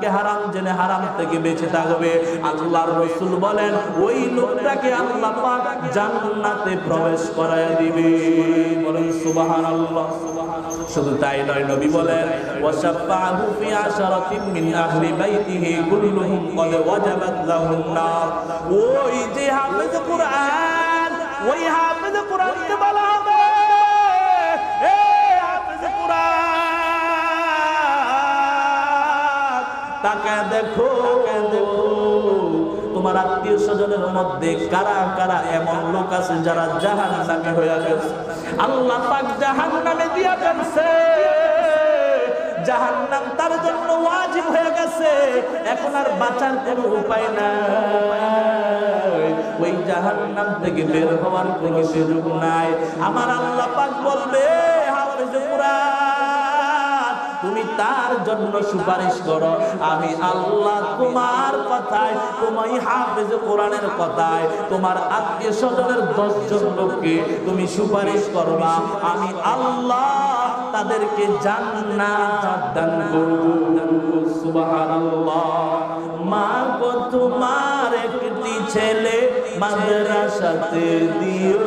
কে হারাম, জেনে হারাম থেকে বেঁচে থাকবে। আল্লাহর রসুল বলেন, ওই লোকটাকে আল্লাহ পাক জান্নাতে প্রবেশ করায় দিবে। বলেন, সুবহানাল্লাহ। শুধু তাই নয়, নবী বলেন ওয়াসাফাহু ফি মিন আহলি বাইতিহি কুল্লুহুম ওয়াজাবাত লাহুম নার। ওই যে হাফেজ ওই হাফেজ বলা তাকে দেখো তোমার আত্মীয় স্বজনের মধ্যে কারা কারা এমন লোক আছে যারা জাহান নামে হয়ে গেছে? আল্লাহ পাক জাহান নামে দিয়া ফেলছে। জাহান্নাম তার জন্য ওয়াজিব হয়ে গেছে। এখন আর বাঁচার কোনো উপায় নাই। ওই জাহান্নাম থেকে বের হওয়ার কোনো সুযোগ নাই। আমার আল্লাহ পাক বলবে, হাফেজ কুরআন তুমি তার জন্য সুপারিশ করো। আমি আল্লাহ তোমার কথায় তোমায় হাফেজ কোরআনের কথায়, তোমার আত্মীয় স্বজনের দশজন লোককে তুমি সুপারিশ করবা আমি আল্লাহ তাদেরকে জান্নাত মা গো তোমার একটি ছেলে মাদ্রাসাতে দিও।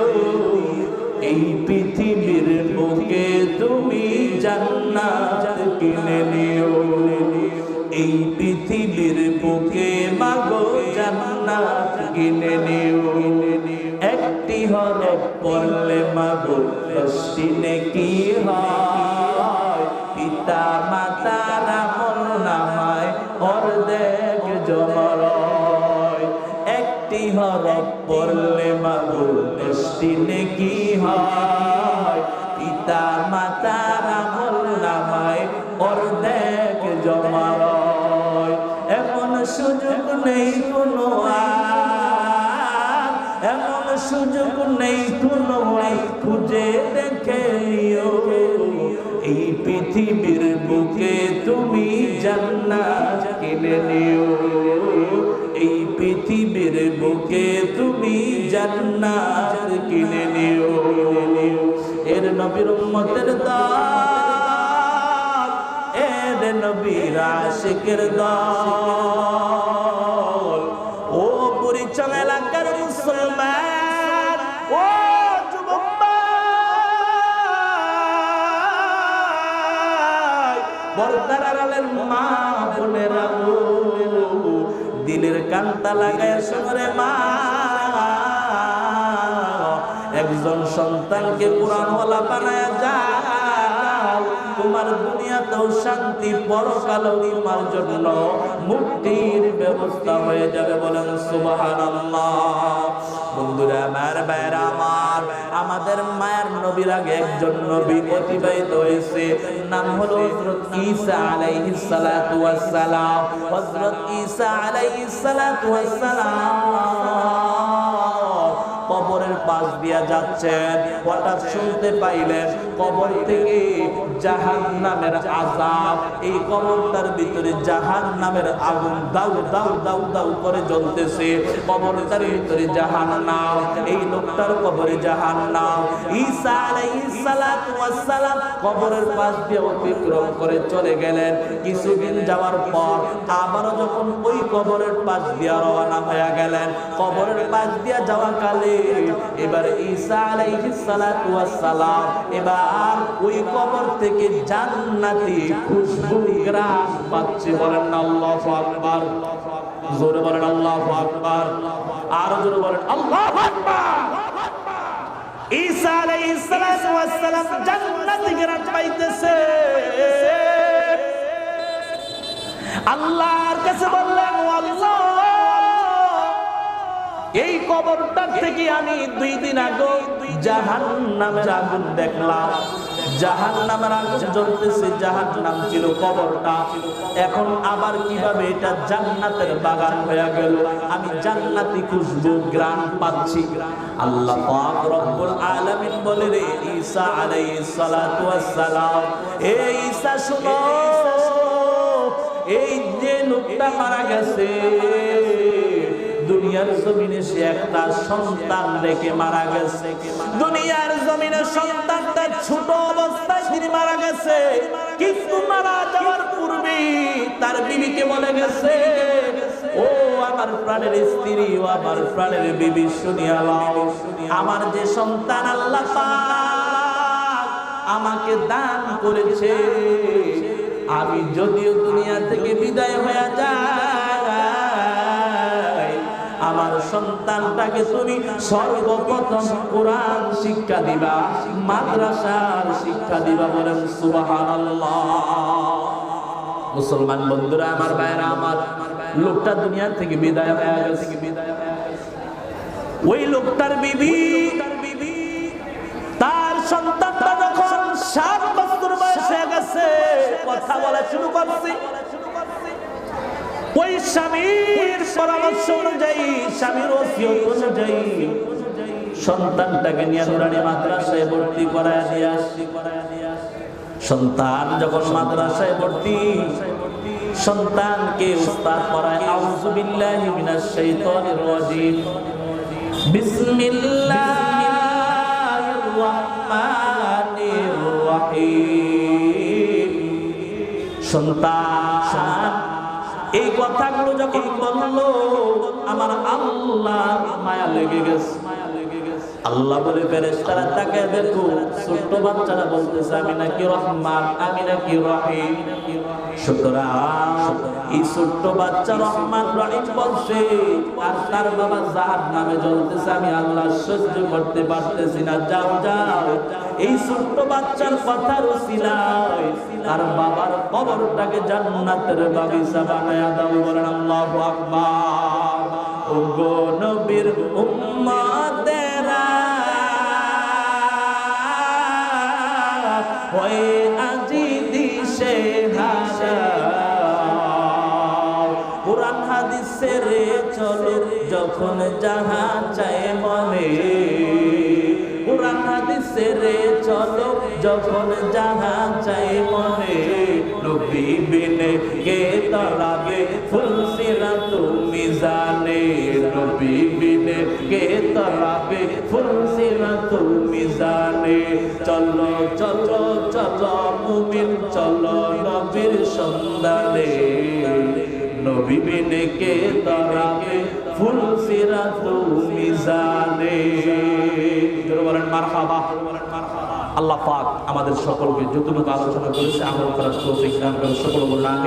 এই পৃথিবীর বুকে তুমি জান্নাত কিনে নিও। এই পৃথিবীর বুকে মাগো জান্নাত কিনে নিও। একটি হরফ পড়লে মাগো দশটি নেকি হয়? পিতা মাতার হরফ পড়লে মাগো দশটি নেকি হয়? পিতা মাতার আমল নামায় অর্ধেক জমারয় এমন সুযোগ নেই কোনো এমন সুযোগ নেই কোনো খুঁজে দেখে এই পৃথিবীর বুকে তুমি জান্নাত কিনে নিও। এই পৃথিবীর বুকে তুমি জান্নাত কিনে নিও। এর নবীর উম্মতের দাল, এর নবীর আশিকের দল। পর্দার আড়ালের মা দিলের কান্তা লাগায় শহরে মা। একজন সন্তানকে কোরআনওয়ালা বানায় যাও তোমার দুনিয়াতেও শান্তি, পরকালেও তোমার জন্য মুক্তির ব্যবস্থা হয়ে যাবে বলেন সুবহানাল্লাহ। আমাদের মায়ের নবীর আগে একজন নবী অতিবাহিত হয়েছে, নাম হলো হযরত ঈসা আলাইহিস সালাতু ওয়াস সালাম হযরত ঈসা আলাইহিস সালাতু সালাম কবরের পাশ দিয়া যাচ্ছেন হঠাৎ শুনতে পাইলেন কবর থেকে জাহান নামের আজাব এই কবরটার ভিতরে জাহান নামের আগুন দাউ দাউ দাউ দাউ করে জ্বলতেছে। কবরটার ভিতরে জাহান নাম এই লোকটার কবরে জাহান নাম কবরের পাশ দিয়ে অতিক্রম করে চলে গেলেন। কিছুদিন যাওয়ার পর আবারও যখন ওই কবরের পাশ দিয়া রওনা হয়ে গেলেন, কবরের পাশ দিয়া যাওয়া কালে এবার ঈসা আলাইহিস সালাতু ওয়াস সালাম, এবার ওই কবর থেকে জান্নাতি খুশবু গ্রাস পাচ্ছে বলেন না, আল্লাহু আকবার। জোরে বলেন, আল্লাহু আকবার। আর জোরে বলেন, আল্লাহু আকবার। ঈসা আলাইহিস সালাতু ওয়াস সালাম জান্নাতি গ্রাস পাইতেছে। আল্লাহর কাছে বললেন, ও আল্লাহ এই কবরটার থেকে আমি দুই দিন আগে জাহান নামের আগুন দেখলাম। জাহান নামের আগুন জ্বলতেছে জাহান নাম ছিল কবরটা। এখন আবার কীভাবে এটা জান্নাতের বাগান হয়ে গেল? আমি জান্নাতি খুশবু গ্রাম পাচ্ছি। আল্লাহ পাক রব্বুল আলামিন বলে রে, ঈসা আলাইহিস সালাতু ওয়াস সালাম এ ঈসা শুনো, এই যে লোকটা মারা গেছে দুনিয়ার জমিনে সে একটা সন্তান রেখে মারা গেছে। দুনিয়ার জমিনে সন্তানটা ছোট অবস্থায় তিনি মারা গেছে। কিন্তু মারা যাওয়ার পূর্বে তার বিবিকে বলে গেছে, ও, আমার প্রাণের স্ত্রী ও আমার প্রাণের বিবি শুনিয়া লও আমার যে সন্তান আল্লাহ আমাকে দান করেছে। আমি যদিও দুনিয়া থেকে বিদায় হয়ে যাই আমার সন্তানটাকে তুমি সর্বপ্রথম কোরআন শিক্ষা দিবা, মাদ্রাসার শিক্ষা দিবা বলেন মুসলমান বন্ধুরা, আমার ভাইরা আমার লোকটা দুনিয়া থেকে বিদায় হয়ে গেছে। ওই লোকটার বিবি, তার সন্তানটা যখন সাত বছর বয়স গেছে, কথা বলা শুরু করছে। ওই স্বামীর পরামর্শ অনুযায়ী, স্বামীর ওসিয়ত অনুযায়ী সন্তানটাকে নিয়ে নুরানি মাদ্রাসায় ভর্তি করায় দিয়ে। সন্তান যখন মাদ্রাসায় ভর্তি, সন্তানকে উস্তাদ করায়, আউযু বিল্লাহি মিনাশ শাইতানির রাজিম। বিসমিল্লাহির রহমানির রহিম। সন্তান এই কথাগুলো যখন বলল আমার আল্লাহ মায়া লেগে গেছে। আল্লাহ বলে, ফেরেশতারা তাকে দেখো ছোট্ট বাচ্চারা বলতেছে, আমি নাকি রহমান, আমি নাকি রহিম। সুতরাং এই ছোট্ট বাচ্চা রহমান, রহিম বলছে, আর তার বাবা জাহাদ নামে জ্বলতেছে, আমি আল্লাহ সহ্য করতে পারতেছি না। যাও যাও। এই ছোট্ট বাচ্চার উসিলায় তার বাবার জান্নাতের বাগিচা দাও, বলেন আকবার। নবীর চলো যখন যাহা চায় মনে। কোরআন হাদিসের চলো যখন যাহা চায় মনে। নবী বিনে কে তরাবে ফুলসিরা তুমি জানে। নবী বিনে কে তরাবে ফুলসিরা তুমি জানে। চলো চলো নবী কে কে তরাবে ফুলসিরা তুমি জানে। বলেন, মারহাবা। আল্লাহ পাক আমাদের সকলকে যতটুকু আলোচনা করেছে, আমল করার তৌফিক দান করে সকল বললাম